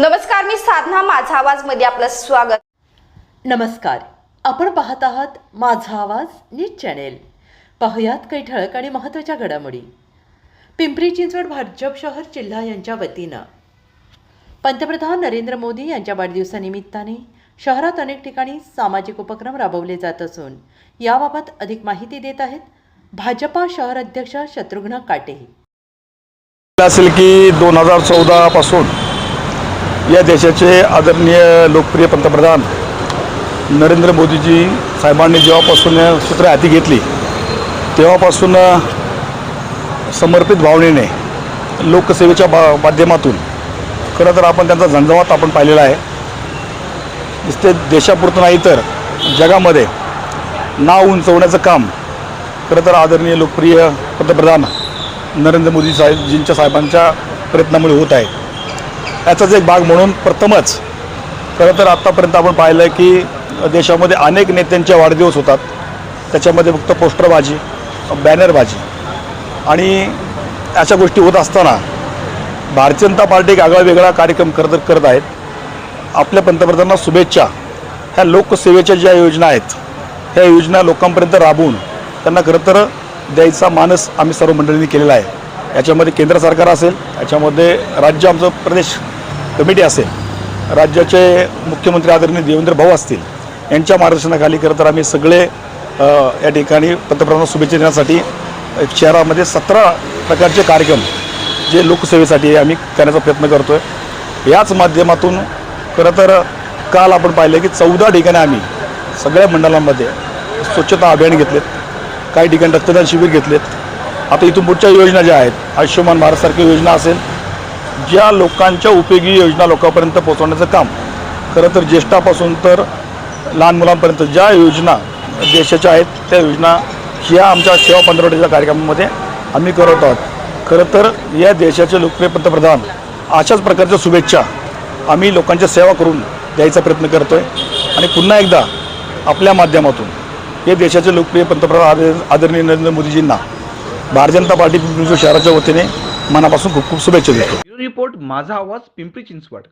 नमस्कार मी साधना माझा आवाजमध्ये आपलं स्वागत. नमस्कार आपण पाहत आहात माझा आवाज न्यूज चॅनेल. पाहुयात काही ठळक आणि महत्त्वाच्या घडामोडी. पिंपरी चिंचवड भाजप शहर जिल्हा यांच्या वतीनं. पंतप्रधान नरेंद्र मोदी यांच्या वाढदिवसानिमित्ताने शहरात अनेक ठिकाणी सामाजिक उपक्रम राबवले जात असून याबाबत अधिक माहिती देत आहेत भाजपा शहर अध्यक्ष शत्रुघ्न काटे. असेल की दोन हजार चौदापासून या देशाचे आदरणीय लोकप्रिय पंतप्रधान नरेंद्र मोदीजी साहेबांनी जेव्हापासून सूत्र हाती घेतली तेव्हापासून समर्पित भावनेने लोकसेवेच्या बा माध्यमातून खरं तर आपण त्यांचा झंझावात आपण पाहिलेला आहे. नुसते देशापुरतं नाही तर जगामध्ये नाव उंचवण्याचं काम खरं तर आदरणीय लोकप्रिय पंतप्रधान नरेंद्र मोदी साहेबजींच्या साहेबांच्या प्रयत्नामुळे होत आहे. याचाच एक भाग म्हणून प्रथमच खरं तर आत्तापर्यंत आपण पाहिलं आहे की देशामध्ये अनेक नेत्यांचे वाढदिवस होतात. त्याच्यामध्ये फक्त पोस्टरबाजी बॅनरबाजी आणि अशा गोष्टी होत असताना भारतीय जनता पार्टी एक आगळा वेगळा कार्यक्रम करत करत आहेत. आपल्या पंतप्रधानांना शुभेच्छा. ह्या लोकसेवेच्या ज्या योजना आहेत ह्या योजना लोकांपर्यंत राबवून त्यांना खरं तर द्यायचा मानस आम्ही सर्व मंडळींनी केलेला आहे. याच्यामध्ये केंद्र सरकार असेल याच्यामध्ये राज्य आमचं प्रदेश कमिटी असेल राज्याचे मुख्यमंत्री आदरणीय देवेंद्र भाऊ असतील यांच्या मार्गदर्शनाखाली खरं तर आम्ही सगळे या ठिकाणी पंतप्रधान शुभेच्छा देण्यासाठी शहरामध्ये सतरा प्रकारचे कार्यक्रम जे लोकसेवेसाठी आम्ही करण्याचा प्रयत्न करतो आहे याच माध्यमातून खरं तर काल आपण पाहिलं की चौदा ठिकाणी आम्ही सगळ्या मंडळांमध्ये स्वच्छता अभियान घेतलेत काही ठिकाणी रक्तदान शिबिर घेतलेत. आता इथून पुढच्या योजना ज्या आहेत आयुष्यमान भारतसारखी योजना असेल ज्या लोकांच्या उपयोगी योजना लोकांपर्यंत पोहोचवण्याचं काम खरं तर ज्येष्ठापासून तर लहान मुलांपर्यंत ज्या योजना देशाच्या आहेत त्या योजना ह्या आमच्या सेवा पंधरवड्याच्या कार्यक्रमामध्ये आम्ही करत आहोत. खरं तर या देशाचे लोकप्रिय पंतप्रधान अशाच प्रकारच्या शुभेच्छा आम्ही लोकांच्या सेवा करून द्यायचा प्रयत्न करतो आहे आणि पुन्हा एकदा आपल्या माध्यमातून हे देशाचे लोकप्रिय पंतप्रधान आदरणीय नरेंद्र मोदीजींना भारतीय जनता पार्टी शहराच्या वतीने मनापासून खूप खूप शुभेच्छा देतो. रिपोर्ट माझा आवाज पिंपरी चिंचवड.